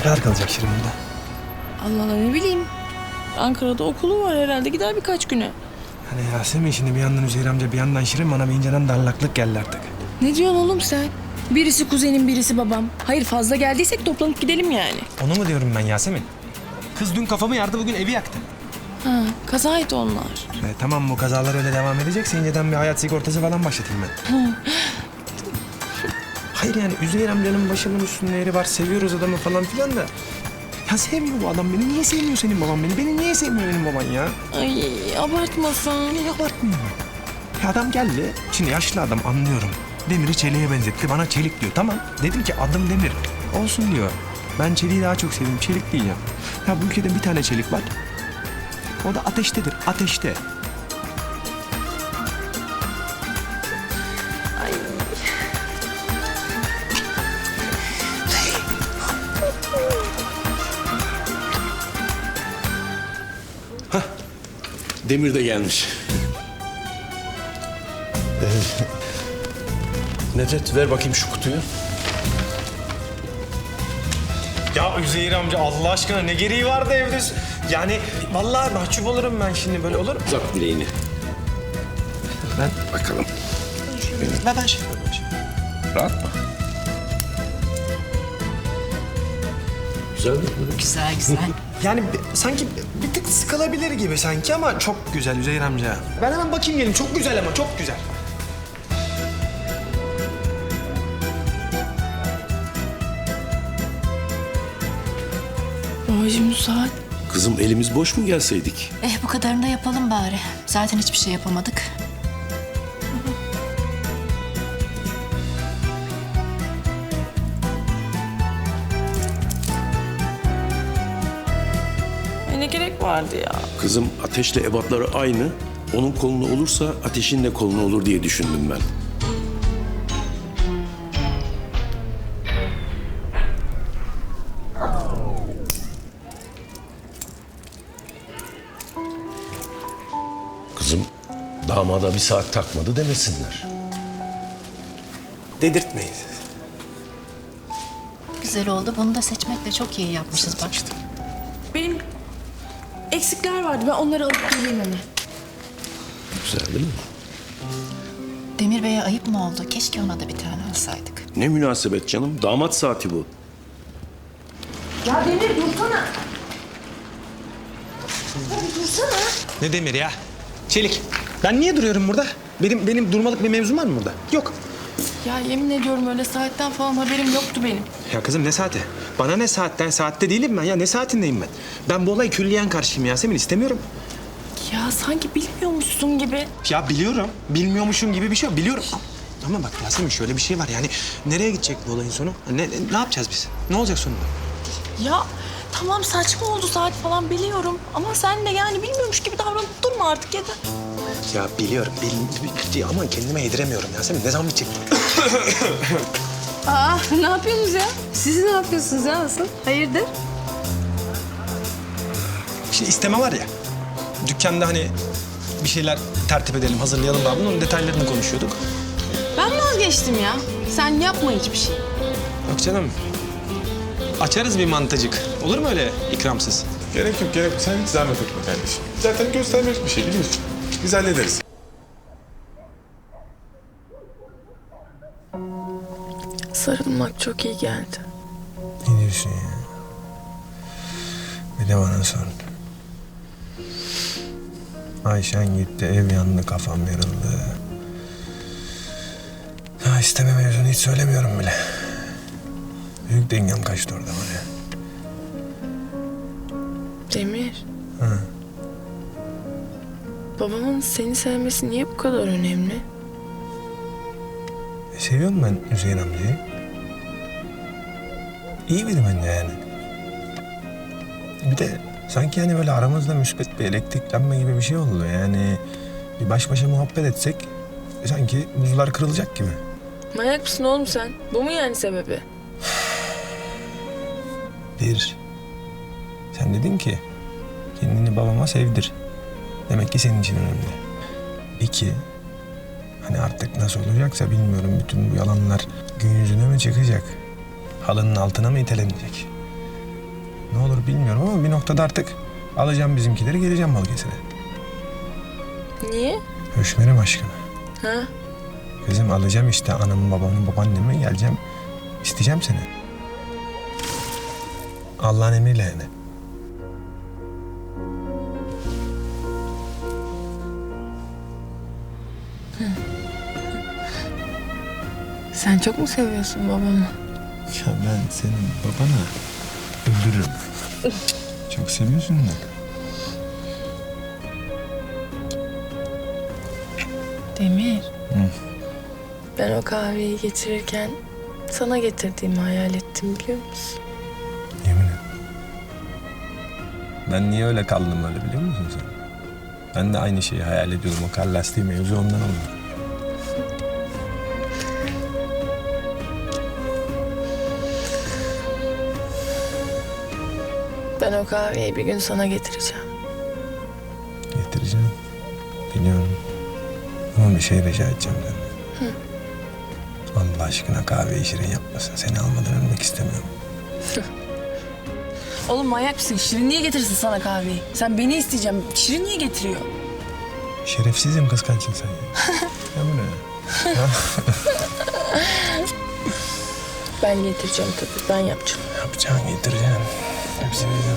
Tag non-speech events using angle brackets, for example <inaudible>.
Ne kadar kalacak Şirin burada? Allah Allah ne bileyim. Ankara'da okulu var herhalde gider birkaç güne. Hani Yasemin şimdi bir yandan Üzeyir amca bir yandan Şirin bana bir inceden darlaklık geldi artık. Ne diyorsun oğlum sen? Birisi kuzenim birisi babam. Hayır fazla geldiysek toplanıp gidelim yani. Onu mu diyorum ben Yasemin? Kız dün kafamı yardı bugün evi yaktı. Ha, kazaydı onlar. E, tamam bu kazalar öyle devam edecekse inceden bir hayat sigortası falan başlatayım ben. <laughs> Hayır yani Üzeyir amcanın başımın üstünde yeri var seviyoruz adamı falan filan da. Ya sevmiyor bu adam beni. Niye sevmiyor senin baban beni? Beni niye sevmiyor benim baban ya? Ay abartmasan. Niye abartmıyor? Ya adam geldi. Şimdi yaşlı adam anlıyorum. Demir'i çeliğe benzetti. Bana çelik diyor. Tamam. Dedim ki adım Demir. Olsun diyor. Ben çeliği daha çok seviyorum. Çelik diyeceğim. Ya bu ülkede bir tane çelik var. O da ateştedir. Ateşte. Demir de gelmiş. Ee, Nedret ver bakayım şu kutuyu. Ya Üzeyir amca Allah aşkına ne gereği vardı evde? Yani vallahi mahcup olurum ben şimdi böyle olur mu? Uzat bileğini. Ben, Bakalım. ben, şey ben şey. Rahat mı? Güzel mi? Güzel güzel. Yani sanki bir tık sıkılabilir gibi sanki ama çok güzel Üzeyir amca. Ben hemen bakayım gelin. Çok güzel ama çok güzel. Babacığım bu saat. Kızım elimiz boş mu gelseydik? eh bu kadarını da yapalım bari. Zaten hiçbir şey yapamadık. Vardı ya. Kızım ateşle ebatları aynı. Onun kolunu olursa ateşin de kolunu olur diye düşündüm ben. Kızım damada bir saat takmadı demesinler. Dedirtmeyin. Güzel oldu. Bunu da seçmekle çok iyi yapmışız bak. Eksikler vardı ben onları alıp geleyim hemen. Güzel değil mi? Demir Bey'e ayıp mı oldu? Keşke ona da bir tane alsaydık. Ne münasebet canım. Damat saati bu. Ya Demir dursana. Hadi dursana. Ne demir ya? Çelik. Ben niye duruyorum burada? Benim benim durmalık bir mevzum var mı burada? Yok. Ya yemin ediyorum öyle saatten falan haberim yoktu benim. Ya kızım ne saati? Bana ne saatten? Saatte değilim ben ya. Ne saatindeyim ben? Ben bu olayı külliyen karşıyım Yasemin. istemiyorum. Ya sanki bilmiyormuşsun gibi. Ya biliyorum. Bilmiyormuşum gibi bir şey yok. Biliyorum. Ama bak Yasemin şöyle bir şey var yani. Nereye gidecek bu olayın sonu? Ne, ne, ne yapacağız biz? Ne olacak sonunda? Ya tamam saçma oldu saat falan biliyorum. Ama sen de yani bilmiyormuş gibi davranıp durma artık yeter. Ya biliyorum. Bil, bil- ama kendime yediremiyorum Yasemin. Ne zaman bitecek? Aa ne yapıyorsunuz ya? Siz ne yapıyorsunuz ya asıl? Hayırdır? Şimdi isteme var ya. Dükkanda hani bir şeyler tertip edelim, hazırlayalım daha bunun detaylarını konuşuyorduk. Ben vazgeçtim ya. Sen yapma hiçbir şey. Yok canım. Açarız bir mantıcık. Olur mu öyle ikramsız? Gerek yok gerek yok. Sen hiç zahmet etme kardeşim. Zaten göstermek bir şey biliyorsun. Biz hallederiz. Sarılmak çok iyi geldi. Ne diyorsun ya? Bir de bana sor. Ayşen gitti, ev yandı, kafam yarıldı. Ya isteme mevzunu hiç söylemiyorum bile. Büyük dengem kaçtı orada var ya. Demir. Babamın seni sevmesi niye bu kadar önemli? E, seviyorum ben Hüseyin amcayı. İyi biri bence yani. Bir de sanki hani böyle aramızda müspet bir elektriklenme gibi bir şey oldu. Yani bir baş başa muhabbet etsek e, sanki buzlar kırılacak gibi. Manyak mısın oğlum sen? Bu mu yani sebebi? Bir, sen dedin ki kendini babama sevdir. Demek ki senin için önemli. İki, hani artık nasıl olacaksa bilmiyorum bütün bu yalanlar gün yüzüne mi çıkacak? Halının altına mı itelenecek? bilmiyorum ama bir noktada artık alacağım bizimkileri geleceğim Balıkesir'e. Niye? Höşmerim aşkına. Ha? Kızım alacağım işte anamı babamı babaannemi geleceğim. isteyeceğim seni. Allah'ın emriyle yani. Sen çok mu seviyorsun babamı? Ya ben senin babana öldürürüm. Çok seviyorsun da. Demir. Ben o kahveyi getirirken sana getirdiğimi hayal ettim biliyor musun? Yemin et. Ben niye öyle kaldım öyle biliyor musun sen? Ben de aynı şeyi hayal ediyorum. O kar lastiği mevzu ondan oldu. Ben o kahveyi bir gün sana getireceğim. Getireceğim. Biliyorum. Ama bir şey rica edeceğim senden. Allah aşkına kahveyi şirin yapmasın. Seni almadan ölmek istemiyorum. <laughs> Oğlum manyak mısın? Şirin niye getirsin sana kahveyi? Sen beni isteyeceğim. Şirin niye getiriyor? Şerefsizim kıskançsın sen ya. <laughs> ya bu ne? Ben getireceğim tabii. Ben yapacağım. Yapacağın getireceksin. Hepsi bizim.